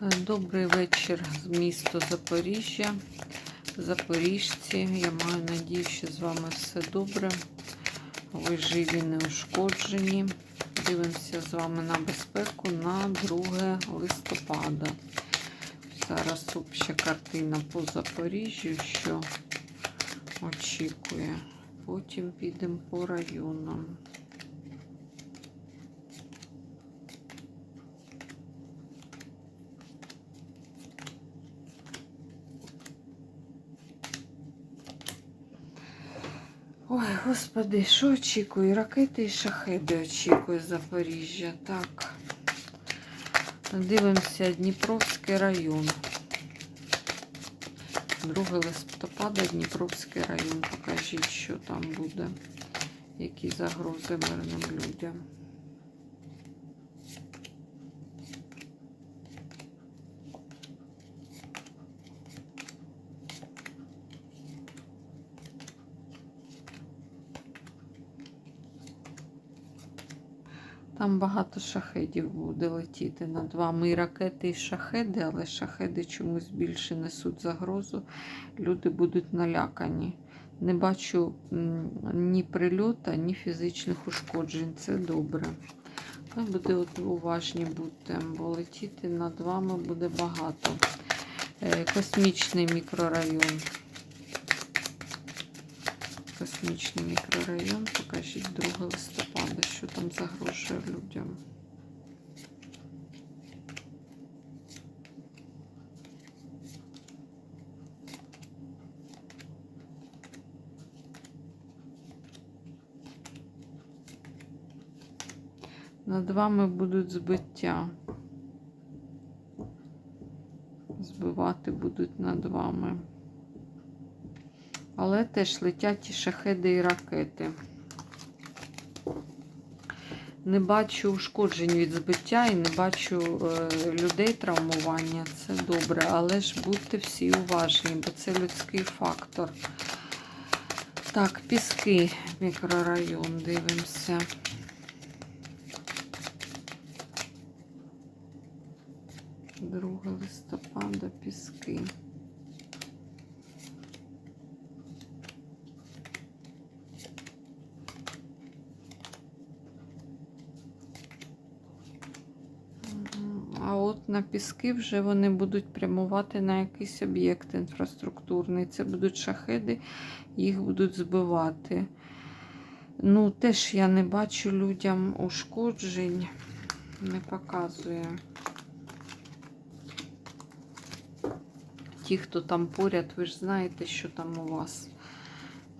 Добрий вечір з міста Запоріжжя. Запоріжці. Я маю надію, що з вами все добре. Ви живі, не ушкоджені. Дивимося з вами на безпеку на 2 листопада. Зараз обща картина по Запоріжжю, що очікує. Потім підемо по районам. Господи, що очікую? Ракети і шахеди очікує Запоріжжя. Так. Дивимося Дніпровський район. 2 листопада Дніпровський район. Покажіть, що там буде. Які загрози мирним людям. Там багато шахедів буде летіти над вами. І ракети, і шахеди, але шахеди чомусь більше несуть загрозу. Люди будуть налякані. Не бачу ні прильота, ні фізичних ушкоджень. Це добре. Але буде от уважні бути, бо летіти над вами буде багато. Е, Космічний мікрорайон. Космічний мікрорайон. Покажіть 2 листопада, що там загрожує людям. Над вами будуть збиття. Збивати будуть над вами. Але теж летять шахеди і ракети. Не бачу ушкоджень від збиття і не бачу е, людей травмування. Це добре, але ж будьте всі уважні, бо це людський фактор. Так, піски, мікрорайон, дивимося. Друге листопада, піски. На піски вже вони будуть прямувати на якийсь об'єкт інфраструктурний. Це будуть шахеди, їх будуть збивати. Ну, теж я не бачу людям ушкоджень, не показує. Ті, хто там поряд, ви ж знаєте, що там у вас.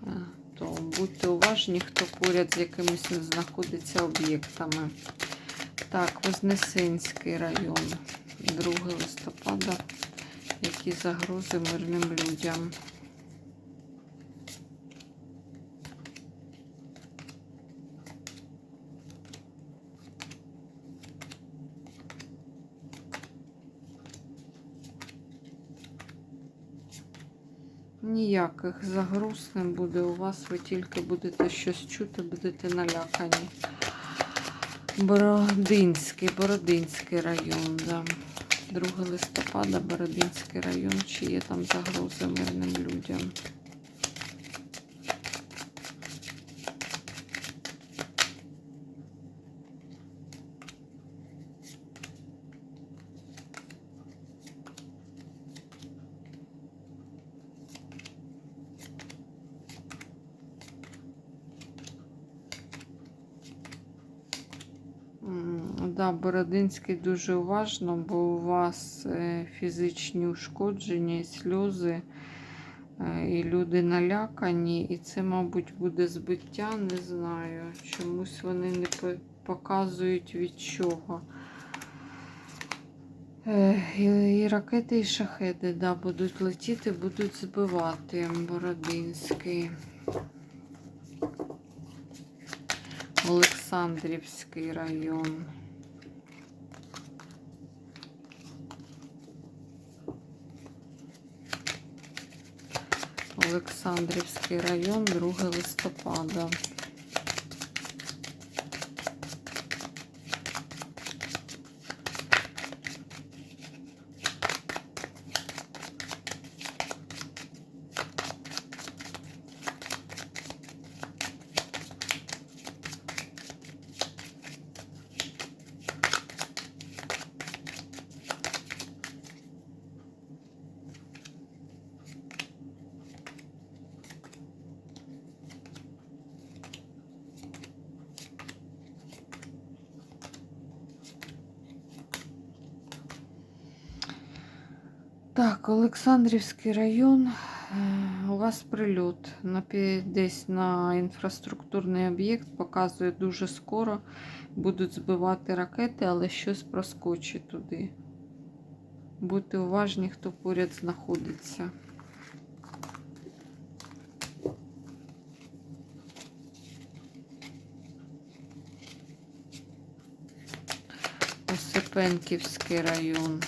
Е, То будьте уважні, хто поряд з якимись знаходиться об'єктами. Так, Вознесенський район, 2 листопада. Які загрози мирним людям? Ніяких загроз не буде у вас, ви тільки будете щось чути, будете налякані. Бородинський, Бородинський район, да. 2 листопада, Бородинський район, чи є там загрози мирним людям. Да, Бородинський дуже уважно, бо у вас е, фізичні ушкодження сльози, е, і люди налякані, і це, мабуть, буде збиття, не знаю. Чомусь вони не показують від чого. Е, І, і ракети, і шахеди да, будуть летіти, будуть збивати Бородинський. Олександрівський район. Олександрівський район, 2 листопада. Так, Олександрівський район. Е, У вас прильот на, десь на інфраструктурний об'єкт показує дуже скоро. Будуть збивати ракети, але щось проскочить туди. Будьте уважні, хто поряд знаходиться. Осипенківський район.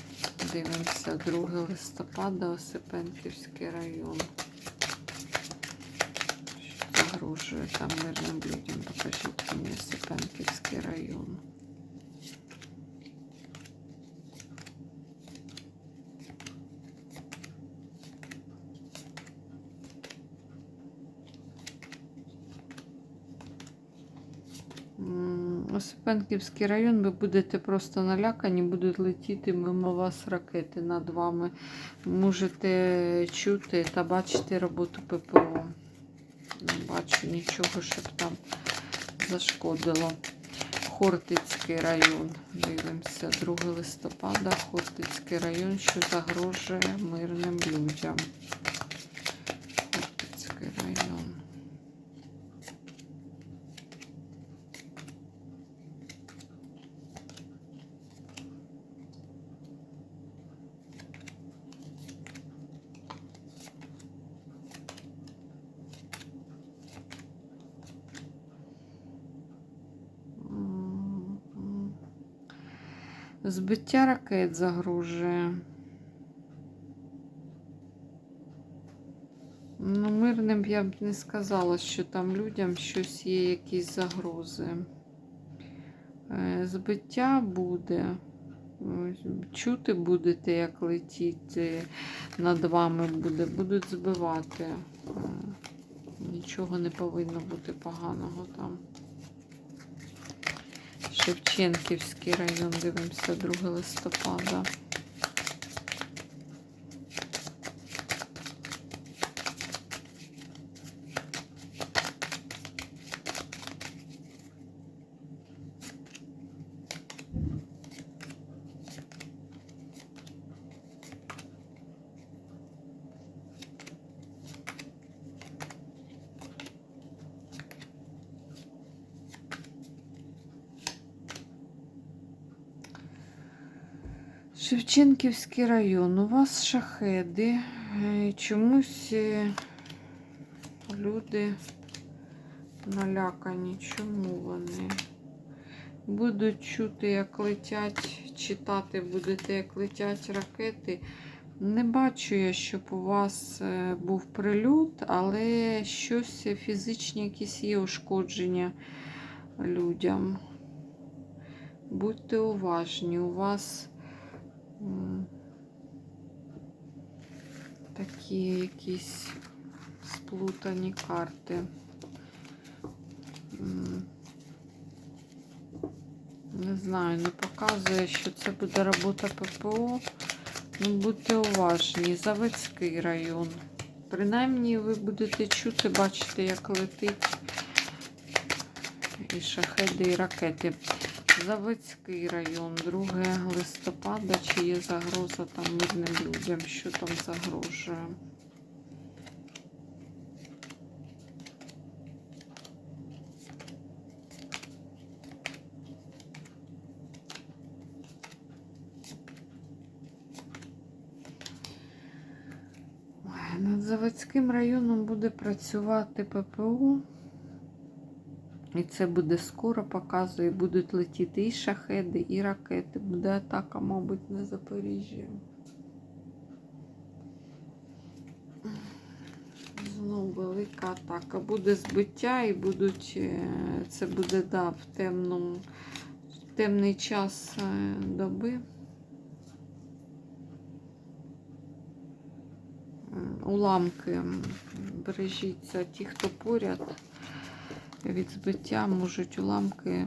Дивимося 2 листопада, Осипенківський район. Що загрожує там мирним людям? Покажіть мені Осипенківський район. М, Осипенківський район, ви будете просто налякані, будуть летіти мимо вас ракети над вами. Можете чути та бачити роботу ППО. Не бачу нічого, щоб там зашкодило. Хортицький район. Дивимося, 2 листопада, Хортицький район, що загрожує мирним людям. Хортицький район. М, м. Збиття ракет загрожує. Ну, мирним я б не сказала, що там людям щось є, якісь загрози. Е, Збиття буде. Чути будете, як летіть е, над вами буде. Будуть збивати. Е, Нічого не повинно бути поганого там. Шевченківський район, дивимося 2 листопада. Шевченківський район. У вас шахеди. Е, Чомусь е, люди налякані. Чому вони? Будуть чути, як летять, читати будете, як летять ракети. Не бачу я, щоб у вас е, був прильот, але щось фізичні якісь є ушкодження людям. Будьте уважні, у вас такі якісь сплутані карти. Не знаю, не показує, що це буде робота ППО. Ну, будьте уважні. Заводський район. Принаймні ви будете чути, бачите, як летить і шахеди, і ракети. Заводський район, 2 листопада. Чи є загроза там мирним людям? Що там загрожує? Над Заводським районом буде працювати ППУ. І це буде скоро, показує, будуть летіти і шахеди, і ракети. Буде атака, мабуть, на Запоріжжя. Знову велика атака. Буде збиття і будуть. е, Це буде да, в темному, в темний час е, доби. Уламки. Бережіться ті, хто поряд від збиття можуть уламки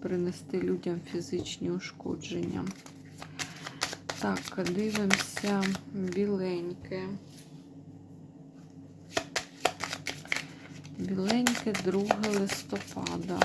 принести людям фізичні ушкодження. Так, дивимося біленьке. Біленьке 2 листопада.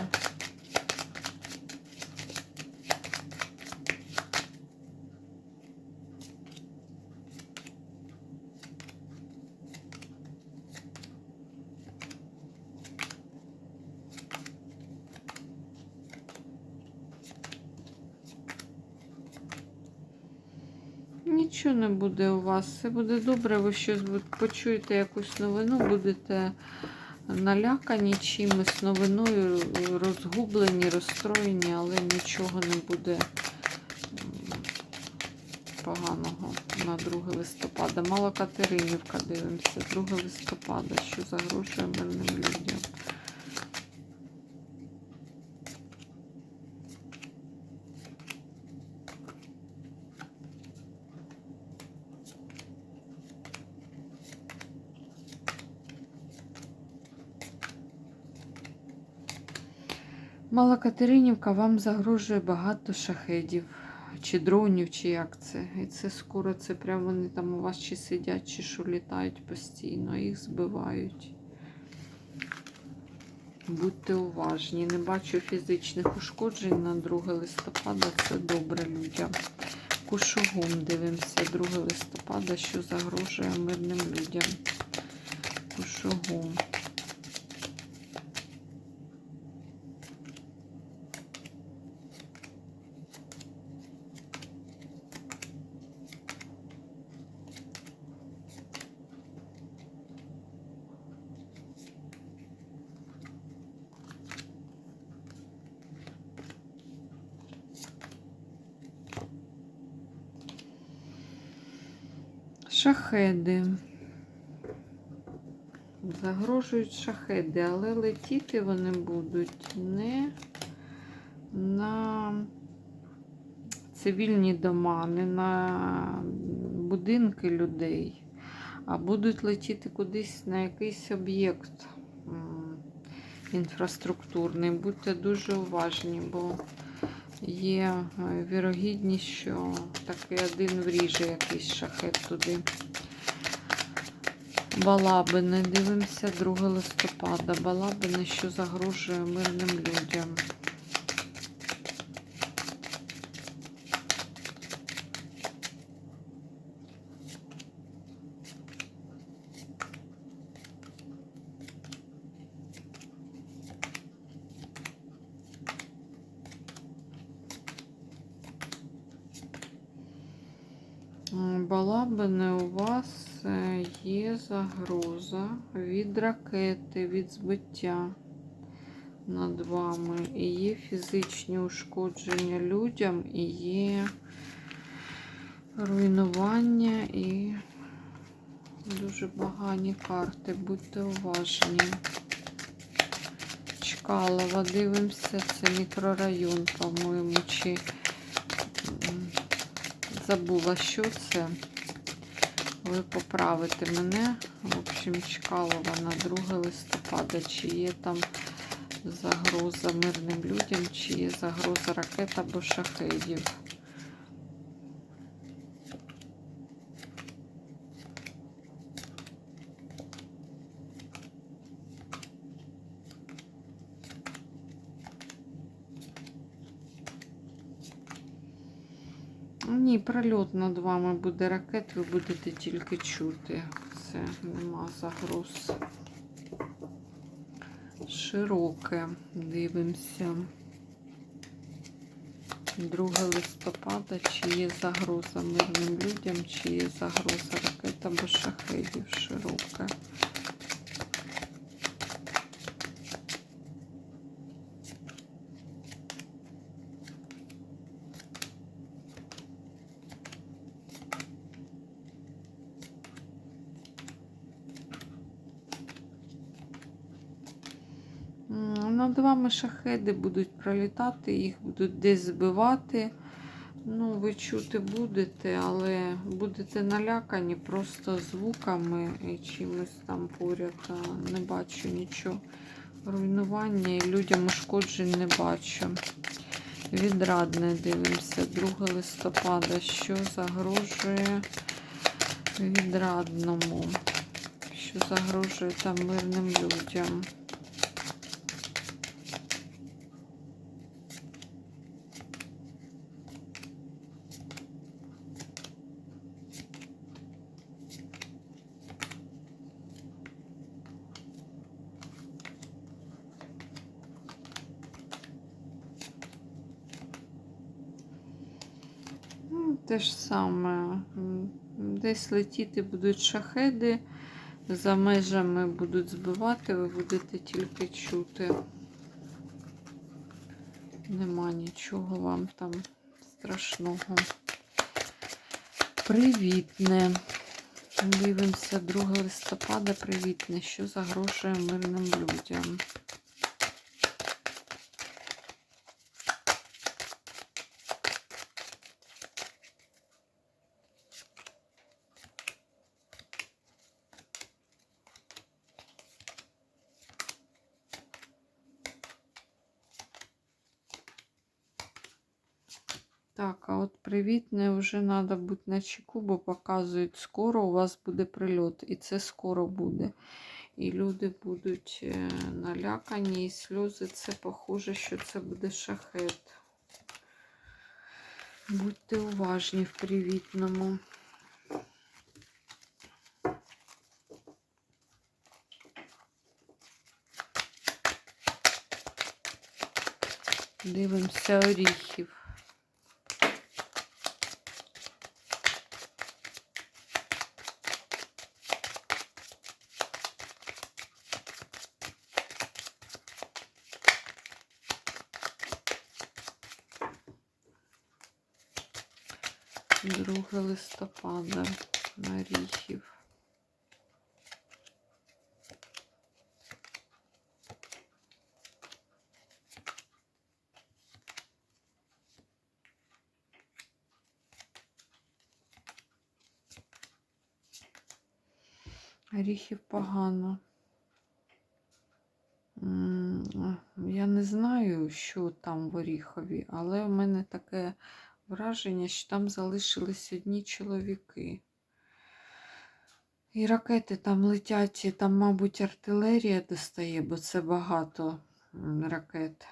Нічого не буде у вас. Все буде добре. Ви щось почуєте якусь новину, будете налякані чимось новиною, розгублені, розстроєні, але нічого не буде поганого на 2 листопада. Мало Катеринівка дивимося. 2 листопада, що загрожує мирним людям. Мала Катеринівка вам загрожує багато шахедів, чи дронів, чи як це. І це скоро це прямо вони там у вас чи сидять, чи що літають постійно, їх збивають. Будьте уважні. Не бачу фізичних ушкоджень на 2 листопада. Це добре людям. Кушугум дивимося 2 листопада, що загрожує мирним людям. Кушугум. Шахеди. Загрожують шахеди, але летіти вони будуть не на цивільні дома, не на будинки людей, а будуть летіти кудись на якийсь об'єкт інфраструктурний. Будьте дуже уважні, бо є е, вірогідність, що такий один вріже якийсь шахет туди. Балабини. Дивимося 2 листопада. Балабини, що загрожує мирним людям. Балабини у вас є загроза від ракети, від збиття над вами. І є фізичні ушкодження людям, і є руйнування і дуже погані карти. Будьте уважні. Чкалова, дивимося, це мікрорайон, по-моєму, чи забула, що це. Ви поправите мене. В общем, Чкалова на 2 листопада. Чи є там загроза мирним людям, чи є загроза ракет або шахедів. Ні, над вами буде ракет, ви будете тільки чути. Це нема загроз. Широке. Дивимося. 2 листопада, чи є загроза мирним людям, чи є загроза ракет або шахедів широке. М, Над вами шахеди будуть пролітати, їх будуть десь збивати. Ну, ви чути будете, але будете налякані просто звуками і чимось там поряд. Не бачу нічого. Руйнування і людям ушкоджень не бачу. Відрадне дивимося. 2 листопада. Що загрожує відрадному? Що загрожує там мирним людям? Ну, Те ж саме. Десь летіти будуть шахеди, за межами будуть збивати, ви будете тільки чути. Нема нічого вам там страшного. Привітне. Дивимося 2 листопада. Привітне. Що загрожує мирним людям? Так, а от привітне вже треба бути на чеку, бо показують, скоро у вас буде прильот. І це скоро буде. І люди будуть е, налякані, і сльози це похоже, що це буде шахет. Будьте уважні в привітному. Дивимося оріхів. Друге листопада на Ріхів. Оріхів погано. Я не знаю, що там в Оріхові, але в мене таке враження, що там залишились одні чоловіки. І ракети там летять, і там, мабуть, артилерія достає, бо це багато ракет.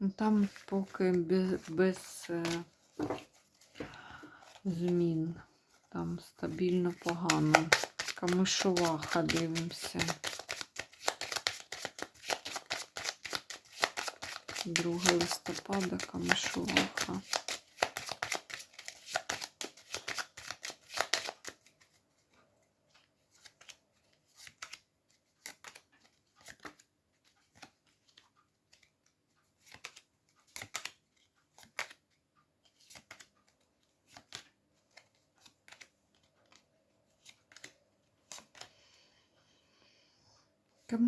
Ну, Там поки без, без е, змін. Там стабільно погано. Камишуваха дивимося. 2 листопада Камишуваха.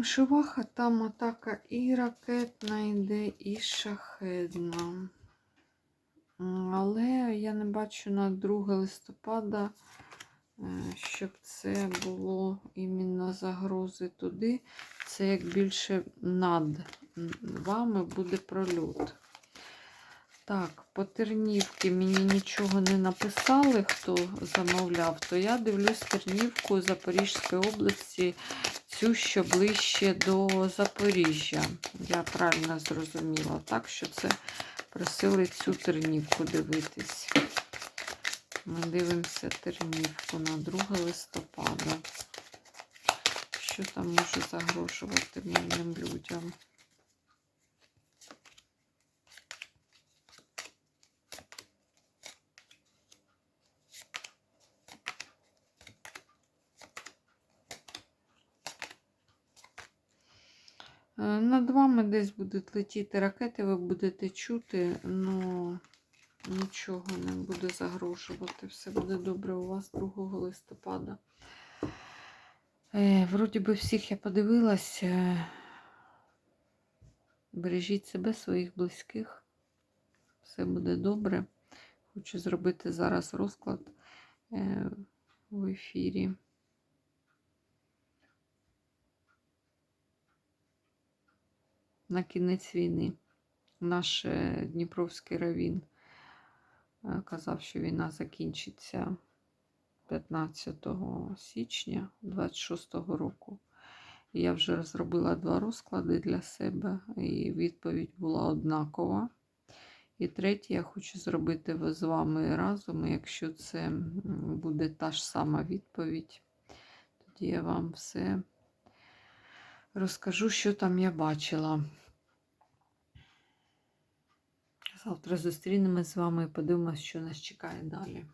Камишуваха там атака і ракетна йде, і шахедна. Але я не бачу на 2 листопада, е, щоб це було іменно загрози туди. Це як більше над вами буде прольот. Так, по Тернівки мені нічого не написали, хто замовляв, то я дивлюсь Тернівку Запорізької області, цю, що ближче до Запоріжжя. Я правильно зрозуміла, так що це просили цю Тернівку дивитись. Ми дивимося Тернівку на 2 листопада. Що там може загрожувати мирним людям? Над вами десь будуть летіти ракети, ви будете чути, але нічого не буде загрожувати. Все буде добре у вас 2 листопада. Е, вроді би всіх я подивилась. Е, Бережіть себе, своїх близьких. Все буде добре. Хочу зробити зараз розклад е, в ефірі. На кінець війни. Наш е, Дніпровський равін е, казав, що війна закінчиться 15 січня 26-го року. Я вже розробила два розклади для себе, і відповідь була однакова. І третє, я хочу зробити з вами разом. і Якщо це буде та ж сама відповідь, тоді я вам все розкажу, що там я бачила. Завтра зустрінемось з вами і подивимось, що нас чекає далі.